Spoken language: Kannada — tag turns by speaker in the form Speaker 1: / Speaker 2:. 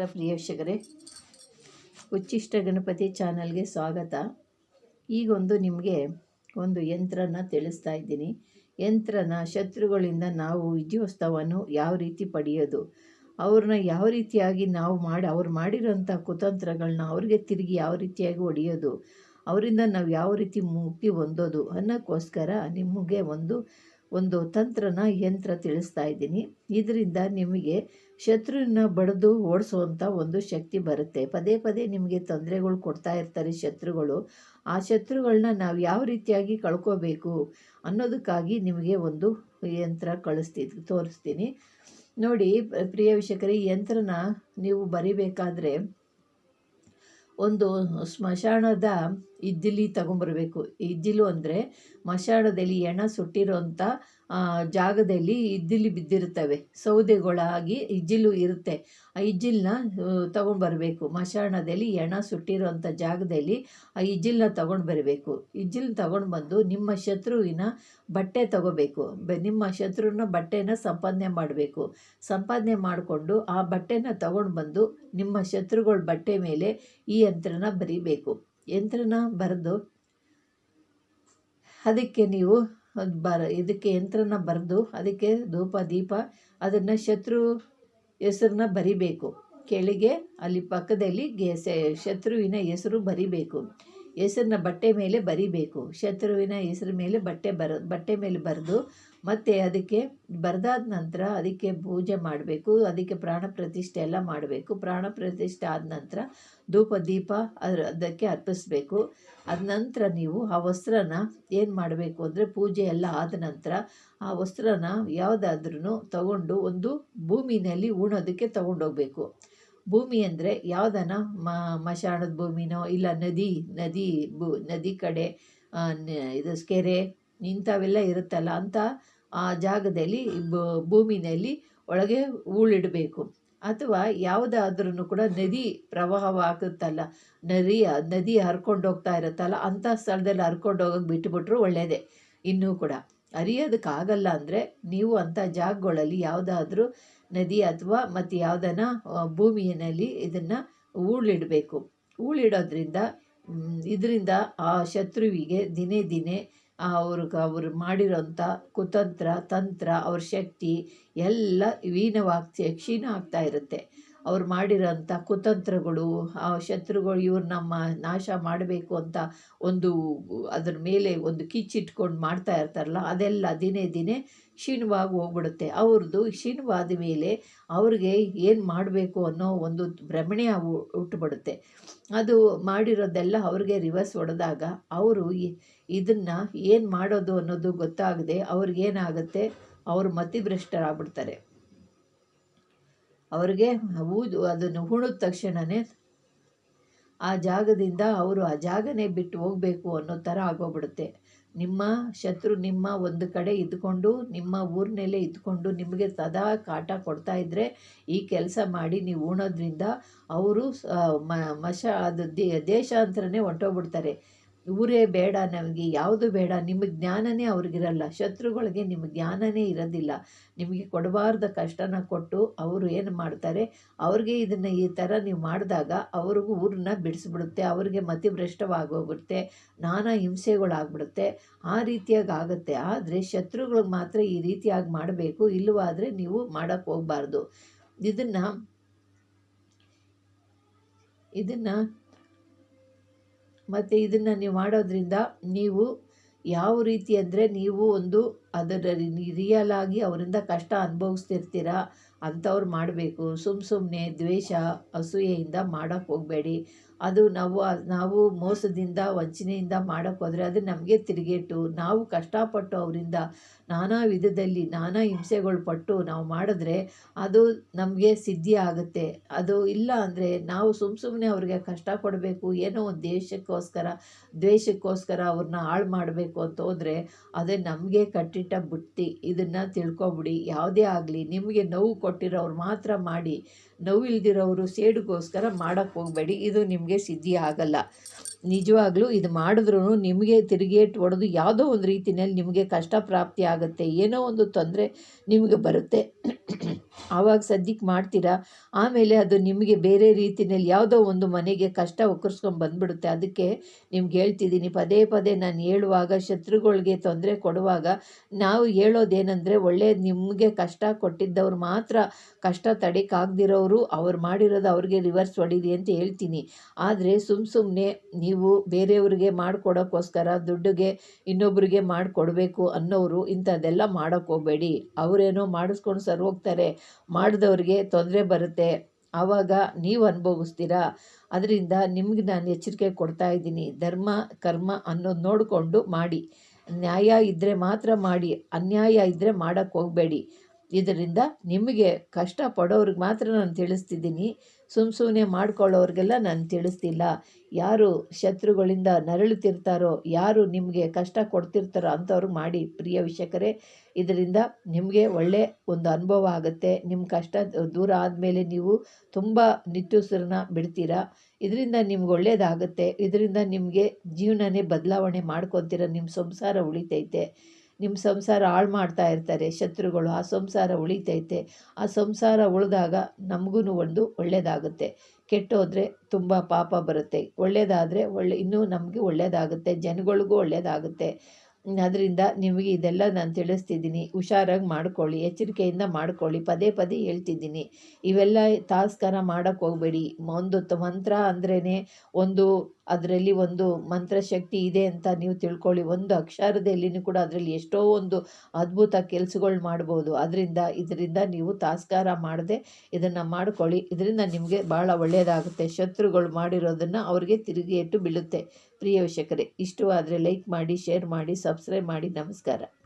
Speaker 1: ನಮಸ್ಕಾರ ಪ್ರಿಯ ಉಚ್ಚಿಷ್ಟ ಗಣಪತಿ ಚಾನಲ್ಗೆ ಸ್ವಾಗತ. ಈಗೊಂದು ನಿಮಗೆ ಒಂದು ಯಂತ್ರನ ತಿಳಿಸ್ತಾ ಇದ್ದೀನಿ. ಯಂತ್ರನ ಶತ್ರುಗಳಿಂದ ನಾವು ವಿಜಯೋತ್ಸವವನ್ನು ಯಾವ ರೀತಿ ಪಡೆಯೋದು, ಅವ್ರನ್ನ ಯಾವ ರೀತಿಯಾಗಿ ನಾವು ಮಾಡಿ, ಅವ್ರು ಮಾಡಿರೋಂಥ ಕುತಂತ್ರಗಳನ್ನ ಅವ್ರಿಗೆ ತಿರುಗಿ ಯಾವ ರೀತಿಯಾಗಿ ಹೊಡೆಯೋದು ಅವರಿಂದ ನಾವು ಯಾವ ರೀತಿ ಮುಕ್ತಿ ಹೊಂದೋದು ಅನ್ನೋಕ್ಕೋಸ್ಕರ ನಿಮಗೆ ಒಂದು ಒಂದು ತಂತ್ರನ ಯಂತ್ರ ತಿಳಿಸ್ತಾ ಇದ್ದೀನಿ. ಇದರಿಂದ ನಿಮಗೆ ಶತ್ರುವಿನ ಬಡಿದು ಓಡಿಸುವಂಥ ಒಂದು ಶಕ್ತಿ ಬರುತ್ತೆ. ಪದೇ ಪದೇ ನಿಮಗೆ ತೊಂದರೆಗಳು ಕೊಡ್ತಾ ಇರ್ತಾರೆ ಶತ್ರುಗಳು. ಆ ಶತ್ರುಗಳನ್ನ ನಾವು ಯಾವ ರೀತಿಯಾಗಿ ಕಳ್ಕೋಬೇಕು ಅನ್ನೋದಕ್ಕಾಗಿ ನಿಮಗೆ ಒಂದು ಯಂತ್ರ ಕಳಿಸ್ತಿದ್ ತೋರಿಸ್ತೀನಿ. ನೋಡಿ, ಪ್ರಿಯ ವೀಕ್ಷಕರೇ ಯಂತ್ರನ ನೀವು ಬರಿಬೇಕಾದ್ರೆ ಒಂದು ಸ್ಮಶಾನದ ಇದ್ದಿಲಿ ತಗೊಂಬರಬೇಕು ಇದ್ದಿಲು ಅಂದರೆ ಮಶಾಣದಲ್ಲಿ ಎಣ ಸುಟ್ಟಿರೋಂಥ ಜಾಗದಲ್ಲಿ ಇದ್ದಿಲಿ ಬಿದ್ದಿರ್ತವೆ ಸೌದೆಗಳಾಗಿ ಇಜ್ಜಿಲು ಇರುತ್ತೆ. ಆ ಇಜ್ಜಿಲನ್ನ ತೊಗೊಂಡ್ಬರಬೇಕು. ಮಶಾಣದಲ್ಲಿ ಎಣ ಸುಟ್ಟಿರೋಂಥ ಜಾಗದಲ್ಲಿ ಆ ಇಜ್ಜಿಲನ್ನ ತೊಗೊಂಡು ಬರಬೇಕು ಇಜ್ಜಿಲ್ ತೊಗೊಂಡು ಬಂದು ನಿಮ್ಮ ಶತ್ರುವಿನ ಬಟ್ಟೆ ತಗೋಬೇಕು. ನಿಮ್ಮ ಶತ್ರುವಿನ ಬಟ್ಟೆನ ಸಂಪಾದನೆ ಮಾಡಬೇಕು. ಸಂಪಾದನೆ ಮಾಡಿಕೊಂಡು ಆ ಬಟ್ಟೆನ ತಗೊಂಡು ಬಂದು ನಿಮ್ಮ ಶತ್ರುಗಳ ಬಟ್ಟೆ ಮೇಲೆ ಈ ಯಂತ್ರನ ಬರೀಬೇಕು. ಯಂತ್ರನ ಬರೆದು, ಅದಕ್ಕೆ ನೀವು ಬರ, ಇದಕ್ಕೆ ಯಂತ್ರನ ಬರೆದು, ಅದಕ್ಕೆ ಧೂಪ, ದೀಪ, ಅದನ್ನು ಶತ್ರು ಹೆಸರನ್ನ ಬರಿಬೇಕು. ಕೆಳಗೆ, ಅಲ್ಲಿ ಪಕ್ಕದಲ್ಲಿ ಶತ್ರುವಿನ ಹೆಸರು ಬರಿಬೇಕು. ಹೆಸರನ್ನ ಬಟ್ಟೆ ಮೇಲೆ ಬರಿಬೇಕು. ಶತ್ರುವಿನ ಹೆಸರು ಮೇಲೆ ಬಟ್ಟೆ ಬರ, ಬಟ್ಟೆ ಮೇಲೆ ಬರೆದು ಮತ್ತು ಅದಕ್ಕೆ ಬರ್ದಾದ ನಂತರ ಅದಕ್ಕೆ ಪೂಜೆ ಮಾಡಬೇಕು, ಅದಕ್ಕೆ ಪ್ರಾಣ ಪ್ರತಿಷ್ಠೆ ಎಲ್ಲ ಮಾಡಬೇಕು. ಪ್ರಾಣ ಪ್ರತಿಷ್ಠೆ ಆದ ನಂತರ ಧೂಪ, ದೀಪ ಅದ್ರ, ಅದಕ್ಕೆ ಅರ್ಪಿಸ್ಬೇಕು. ಅದ ನಂತರ ನೀವು ಆ ವಸ್ತ್ರನ ಏನು ಮಾಡಬೇಕು ಅಂದರೆ ಪೂಜೆ ಎಲ್ಲ ಆದ ನಂತರ ಆ ವಸ್ತ್ರನ ಯಾವುದಾದ್ರೂ ತಗೊಂಡು ಒಂದು ಭೂಮಿನಲ್ಲಿ ಉಣೋದಕ್ಕೆ ತಗೊಂಡೋಗ್ಬೇಕು. ಭೂಮಿ ಅಂದರೆ ಯಾವುದನ? ಮಶಾಣದ ಭೂಮಿನೋ ಇಲ್ಲ ನದಿ ನದಿ ಭೂ, ನದಿ ಕಡೆ ಇದು ಕೆರೆ ಇಂಥವೆಲ್ಲ ಇರುತ್ತಲ್ಲ ಅಂಥ ಆ ಜಾಗದಲ್ಲಿ ಭೂಮಿನಲ್ಲಿ ಒಳಗೆ ಹೂಳಿಡಬೇಕು. ಅಥವಾ ಯಾವುದಾದ್ರೂ ಕೂಡ ನದಿ ಪ್ರವಾಹವಾಗುತ್ತಲ್ಲ, ನದಿ ನದಿ ಹರ್ಕೊಂಡು ಹೋಗ್ತಾ ಇರುತ್ತಲ್ಲ, ಅಂಥ ಸ್ಥಳದಲ್ಲಿ ಹರ್ಕೊಂಡು ಹೋಗೋಕೆ ಬಿಟ್ಟುಬಿಟ್ರು ಒಳ್ಳೆಯದೇ ಇನ್ನೂ ಕೂಡ ಅರಿಯೋದಕ್ಕಾಗಲ್ಲ ಅಂದರೆ ನೀವು ಅಂಥ ಜಾಗಗಳಲ್ಲಿ ಯಾವುದಾದ್ರೂ ನದಿ ಅಥವಾ ಮತ್ತು ಯಾವುದನ್ನ ಭೂಮಿಯಲ್ಲಿ ಇದನ್ನು ಹೂಳಿಡಬೇಕು. ಹೂಳಿಡೋದ್ರಿಂದ ಇದರಿಂದ ಆ ಶತ್ರುವಿಗೆ ದಿನೇ ದಿನೇ ಅವ್ರಿಗೆ ಅವರು ಮಾಡಿರೋಂಥ ಕುತಂತ್ರ ತಂತ್ರ ಅವ್ರ ಶಕ್ತಿ ಎಲ್ಲ ವೀನವಾಗ್ತಿ ಕ್ಷೀಣ ಆಗ್ತಾ ಇರುತ್ತೆ. ಅವ್ರು ಮಾಡಿರೋಂಥ ಕುತಂತ್ರಗಳು, ಆ ಶತ್ರುಗಳು ಇವ್ರು ನಮ್ಮ ನಾಶ ಮಾಡಬೇಕು ಅಂತ ಒಂದು ಅದ್ರ ಮೇಲೆ ಒಂದು ಕಿಚ್ಚಿಟ್ಕೊಂಡು ಮಾಡ್ತಾ ಇರ್ತಾರಲ್ಲ, ಅದೆಲ್ಲ ದಿನೇ ದಿನೇ ಕ್ಷೀಣವಾಗಿ ಹೋಗ್ಬಿಡುತ್ತೆ. ಅವ್ರದ್ದು ಕ್ಷೀಣವಾದ ಮೇಲೆ ಅವ್ರಿಗೆ ಏನು ಮಾಡಬೇಕು ಅನ್ನೋ ಒಂದು ಭ್ರಮಣೆ ಹುಟ್ಟುಬಿಡುತ್ತೆ ಅದು ಮಾಡಿರೋದೆಲ್ಲ ಅವ್ರಿಗೆ ರಿವರ್ಸ್ ಹೊಡೆದಾಗ ಅವರು ಇದನ್ನು ಏನು ಮಾಡೋದು ಅನ್ನೋದು ಗೊತ್ತಾಗದೆ ಅವ್ರಿಗೇನಾಗುತ್ತೆ ಅವರು ಮತಿಭ್ರಷ್ಟರಾಗ್ಬಿಡ್ತಾರೆ. ಅವ್ರಿಗೆ ಊದು, ಅದನ್ನು ಹುಣಿದ ತಕ್ಷಣವೇ ಆ ಜಾಗದಿಂದ ಅವರು ಆ ಜಾಗನೇ ಬಿಟ್ಟು ಹೋಗಬೇಕು ಅನ್ನೋ ಥರ ಆಗೋಗ್ಬಿಡುತ್ತೆ. ನಿಮ್ಮ ಶತ್ರು ನಿಮ್ಮ ಒಂದು ಕಡೆ ಇದ್ಕೊಂಡು, ನಿಮ್ಮ ಊರಿನಲ್ಲೇ ಇದ್ಕೊಂಡು ನಿಮಗೆ ಸದಾ ಕಾಟ ಕೊಡ್ತಾ ಇದ್ದರೆ ಈ ಕೆಲಸ ಮಾಡಿ ನೀವು ಉಣೋದ್ರಿಂದ ಅವರು ಮಶ, ಅದು ದೇಶಾಂತರನೇ ಹೊಂಟೋಗ್ಬಿಡ್ತಾರೆ ಊರೇ ಬೇಡ, ನಮಗೆ ಯಾವುದು ಬೇಡ. ನಿಮ್ಮ ಜ್ಞಾನನೇ ಅವ್ರಿಗಿರಲ್ಲ. ಶತ್ರುಗಳಿಗೆ ನಿಮ್ಮ ಜ್ಞಾನನೇ ಇರೋದಿಲ್ಲ. ನಿಮಗೆ ಕೊಡಬಾರ್ದ ಕಷ್ಟನ ಕೊಟ್ಟು ಅವರು ಏನು ಮಾಡ್ತಾರೆ? ಅವ್ರಿಗೆ ಇದನ್ನು ಈ ಥರ ನೀವು ಮಾಡಿದಾಗ ಅವ್ರಿಗೂ ಊರನ್ನ ಬಿಡಿಸ್ಬಿಡುತ್ತೆ. ಅವ್ರಿಗೆ ಮತಿಭ್ರಷ್ಟವಾಗೋಗ್ಬಿಡುತ್ತೆ ನಾನಾ ಹಿಂಸೆಗಳಾಗ್ಬಿಡುತ್ತೆ. ಆ ರೀತಿಯಾಗಿ ಆಗುತ್ತೆ ಆದರೆ ಶತ್ರುಗಳಿಗೆ ಮಾತ್ರ ಈ ರೀತಿಯಾಗಿ ಮಾಡಬೇಕು. ಇಲ್ಲವಾದರೆ ನೀವು ಮಾಡೋಕ್ಕೆ ಹೋಗಬಾರ್ದು. ಇದನ್ನು ಇದನ್ನು ಮತ್ತು ಇದನ್ನು ನೀವು ಮಾಡೋದ್ರಿಂದ ನೀವು ಯಾವ ರೀತಿ ಅಂದರೆ ನೀವು ಒಂದು ಅದರ ರಿಯಲ್ ಆಗಿ ಅವರಿಂದ ಕಷ್ಟ ಅನುಭವಿಸ್ತಿರ್ತೀರ ಅಂಥವ್ರು ಮಾಡಬೇಕು. ಸುಮ್ಮ ಸುಮ್ಮನೆ ದ್ವೇಷ, ಅಸೂಯೆಯಿಂದ ಮಾಡೋಕ್ಕೆ ಹೋಗಬೇಡಿ. ಅದು ನಾವು ನಾವು ಮೋಸದಿಂದ, ವಂಚನೆಯಿಂದ ಮಾಡೋಕ್ಕೆ ಹೋದರೆ ಅದು ನಮಗೆ ತಿರುಗೇಟು. ನಾವು ಕಷ್ಟಪಟ್ಟು ಅವರಿಂದ ನಾನಾ ವಿಧದಲ್ಲಿ ನಾನಾ ಹಿಂಸೆಗಳು ಪಟ್ಟು ನಾವು ಮಾಡಿದ್ರೆ ಅದು ನಮಗೆ ಸಿದ್ಧಿ ಆಗುತ್ತೆ. ಅದು ಇಲ್ಲ ಅಂದರೆ ನಾವು ಸುಮ್ಮ ಸುಮ್ಮನೆ ಅವ್ರಿಗೆ ಕಷ್ಟ ಕೊಡಬೇಕು ಏನೋ ಒಂದು ದೇಶಕ್ಕೋಸ್ಕರ, ದ್ವೇಷಕ್ಕೋಸ್ಕರ ಅವ್ರನ್ನ ಹಾಳು ಮಾಡಬೇಕು ಅಂತ ಹೋದರೆ ಅದೇ ನಮಗೆ ಕಟ್ಟಿಟ್ಟ ಬುಟ್ಟಿ. ಇದನ್ನು ತಿಳ್ಕೊಬಿಡಿ. ಯಾವುದೇ ಆಗಲಿ ನಿಮಗೆ ನೋವು ಕೊಟ್ಟಿರೋರು ಮಾತ್ರ ಮಾಡಿ. ನೋವಿಲ್ದಿರೋರು ಸೇಡುಗೋಸ್ಕರ ಮಾಡೋಕ್ಕೆ ಹೋಗಬೇಡಿ. ಇದು ನಿಮಗೆ ಸಿದ್ಧಿ ಆಗಲ್ಲ. ನಿಜವಾಗ್ಲೂ ಇದು ಮಾಡಿದ್ರೂ ನಿಮಗೆ ತಿರುಗೇಟ್ ಹೊಡೆದು ಯಾವುದೋ ಒಂದು ರೀತಿಯಲ್ಲಿ ನಿಮಗೆ ಕಷ್ಟ ಪ್ರಾಪ್ತಿ ಆಗುತ್ತೆ. ಏನೋ ಒಂದು ತೊಂದರೆ ನಿಮಗೆ ಬರುತ್ತೆ. ಆವಾಗ ಸದ್ಯಕ್ಕೆ ಮಾಡ್ತೀರಾ? ಆಮೇಲೆ ಅದು ನಿಮಗೆ ಬೇರೆ ರೀತಿಯಲ್ಲಿ ಯಾವುದೋ ಒಂದು ಮನೆಗೆ ಕಷ್ಟ ಒಕ್ಕರ್ಸ್ಕೊಂಡು ಬಂದ್ಬಿಡುತ್ತೆ. ಅದಕ್ಕೆ ನಿಮ್ಗೆ ಹೇಳ್ತಿದ್ದೀನಿ, ಪದೇ ಪದೇ ನಾನು ಹೇಳುವಾಗ, ಶತ್ರುಗಳಿಗೆ ತೊಂದರೆ ಕೊಡುವಾಗ ನಾವು ಹೇಳೋದೇನೆಂದರೆ ಒಳ್ಳೆ ನಿಮಗೆ ಕಷ್ಟ ಕೊಟ್ಟಿದ್ದವ್ರು ಮಾತ್ರ ಕಷ್ಟ ತಡೆಕಾಗ್ದಿರೋರು ಅವ್ರು ಮಾಡಿರೋದು ಅವ್ರಿಗೆ ರಿವರ್ಸ್ ಹೊಡೀರಿ ಅಂತ ಹೇಳ್ತೀನಿ. ಆದರೆ ಸುಮ್ಮ ಸುಮ್ಮನೆ ನೀವು ಬೇರೆಯವ್ರಿಗೆ ಮಾಡಿಕೊಡೋಕ್ಕೋಸ್ಕರ, ದುಡ್ಡಿಗೆ ಇನ್ನೊಬ್ಬರಿಗೆ ಮಾಡಿಕೊಡ್ಬೇಕು ಅನ್ನೋರು ಇಂಥದ್ದೆಲ್ಲ ಮಾಡೋಕ್ಕೋಗ್ಬೇಡಿ ಅವರೇನೋ ಮಾಡಿಸ್ಕೊಂಡು ಸರ್ ಹೋಗ್ತಾರೆ. ಮಾಡಿದವ್ರಿಗೆ ತೊಂದರೆ ಬರುತ್ತೆ. ಆವಾಗ ನೀವು ಅನುಭವಿಸ್ತೀರಾ? ಅದರಿಂದ ನಿಮ್ಗೆ ನಾನು ಎಚ್ಚರಿಕೆ ಕೊಡ್ತಾ ಇದ್ದೀನಿ. ಧರ್ಮ, ಕರ್ಮ ಅನ್ನೋದು ನೋಡಿಕೊಂಡು ಮಾಡಿ. ನ್ಯಾಯ ಇದ್ದರೆ ಮಾತ್ರ ಮಾಡಿ. ಅನ್ಯಾಯ ಇದ್ದರೆ ಮಾಡೋಕ್ಕೆ ಹೋಗಬೇಡಿ. ಇದರಿಂದ ನಿಮಗೆ ಕಷ್ಟ ಪಡೋರಿಗೆ ಮಾತ್ರ ನಾನು ತಿಳಿಸ್ತಿದ್ದೀನಿ. ಸುಮ್ಮ ಸುಮ್ಮನೆ ಮಾಡ್ಕೊಳ್ಳೋರಿಗೆಲ್ಲ ನಾನು ತಿಳಿಸ್ತಿಲ್ಲ. ಯಾರು ಶತ್ರುಗಳಿಂದ ನರಳುತ್ತಿರ್ತಾರೋ, ಯಾರು ನಿಮಗೆ ಕಷ್ಟ ಕೊಡ್ತಿರ್ತಾರೋ ಅಂಥವ್ರಿಗೆ ಮಾಡಿ ಪ್ರಿಯ ವೀಕ್ಷಕರೇ, ಇದರಿಂದ ನಿಮಗೆ ಒಳ್ಳೆ ಒಂದು ಅನುಭವ ಆಗುತ್ತೆ. ನಿಮ್ಮ ಕಷ್ಟ ದೂರ ಆದಮೇಲೆ ನೀವು ತುಂಬ ನಿಟ್ಟುಸಿರನ್ನ ಬಿಡ್ತೀರಾ. ಇದರಿಂದ ನಿಮ್ಗೆ ಒಳ್ಳೆಯದಾಗುತ್ತೆ ಇದರಿಂದ ನಿಮಗೆ ಜೀವನನೇ ಬದಲಾವಣೆ ಮಾಡ್ಕೊತೀರ. ನಿಮ್ಮ ಸಂಸಾರ ಉಳಿತೈತೆ. ನಿಮ್ಮ ಸಂಸಾರ ಹಾಳು ಮಾಡ್ತಾ ಇರ್ತಾರೆ, ಶತ್ರುಗಳು. ಆ ಸಂಸಾರ ಉಳಿತೈತೆ. ಆ ಸಂಸಾರ ಉಳಿದಾಗ ನಮಗೂ ಒಂದು ಒಳ್ಳೆಯದಾಗುತ್ತೆ ಕೆಟ್ಟೋದ್ರೆ ತುಂಬ ಪಾಪ ಬರುತ್ತೆ. ಒಳ್ಳೆಯದಾದರೆ ಒಳ್ಳೆ, ಇನ್ನೂ ನಮಗೆ ಒಳ್ಳೆಯದಾಗುತ್ತೆ ಜನಗಳಿಗೂ ಒಳ್ಳೆಯದಾಗುತ್ತೆ ಅದರಿಂದ ನಿಮಗೆ ಇದೆಲ್ಲ ನಾನು ತಿಳಿಸ್ತಿದ್ದೀನಿ. ಹುಷಾರಾಗಿ ಮಾಡ್ಕೊಳ್ಳಿ, ಎಚ್ಚರಿಕೆಯಿಂದ ಮಾಡ್ಕೊಳ್ಳಿ. ಪದೇ ಪದೇ ಹೇಳ್ತಿದ್ದೀನಿ. ಇವೆಲ್ಲ ತಾಸ್ಕರ ಮಾಡೋಕ್ಕೆ ಹೋಗಬೇಡಿ. ಒಂದು ಮಂತ್ರ ಅಂದ್ರೇ ಒಂದು ಅದರಲ್ಲಿ ಒಂದು ಮಂತ್ರಶಕ್ತಿ ಇದೆ ಅಂತ ನೀವು ತಿಳ್ಕೊಳ್ಳಿ. ಒಂದು ಅಕ್ಷರದಲ್ಲಿನೂ ಕೂಡ ಅದರಲ್ಲಿ ಎಷ್ಟೋ ಒಂದು ಅದ್ಭುತ ಕೆಲಸಗಳು ಮಾಡ್ಬೋದು. ಅದರಿಂದ, ಇದರಿಂದ ನೀವು ತಾಸ್ಕಾರ ಮಾಡದೆ ಇದನ್ನು ಮಾಡ್ಕೊಳ್ಳಿ. ಇದರಿಂದ ನಿಮಗೆ ಭಾಳ ಒಳ್ಳೆಯದಾಗುತ್ತೆ ಶತ್ರುಗಳು ಮಾಡಿರೋದನ್ನು ಅವ್ರಿಗೆ ತಿರುಗಿ ಇಟ್ಟು ಬೀಳುತ್ತೆ. ಪ್ರಿಯ ವೀಕ್ಷಕರೇ, ಇಷ್ಟವಾದರೆ ಲೈಕ್ ಮಾಡಿ, ಶೇರ್ ಮಾಡಿ, ಸಬ್ಸ್ಕ್ರೈಬ್ ಮಾಡಿ. ನಮಸ್ಕಾರ.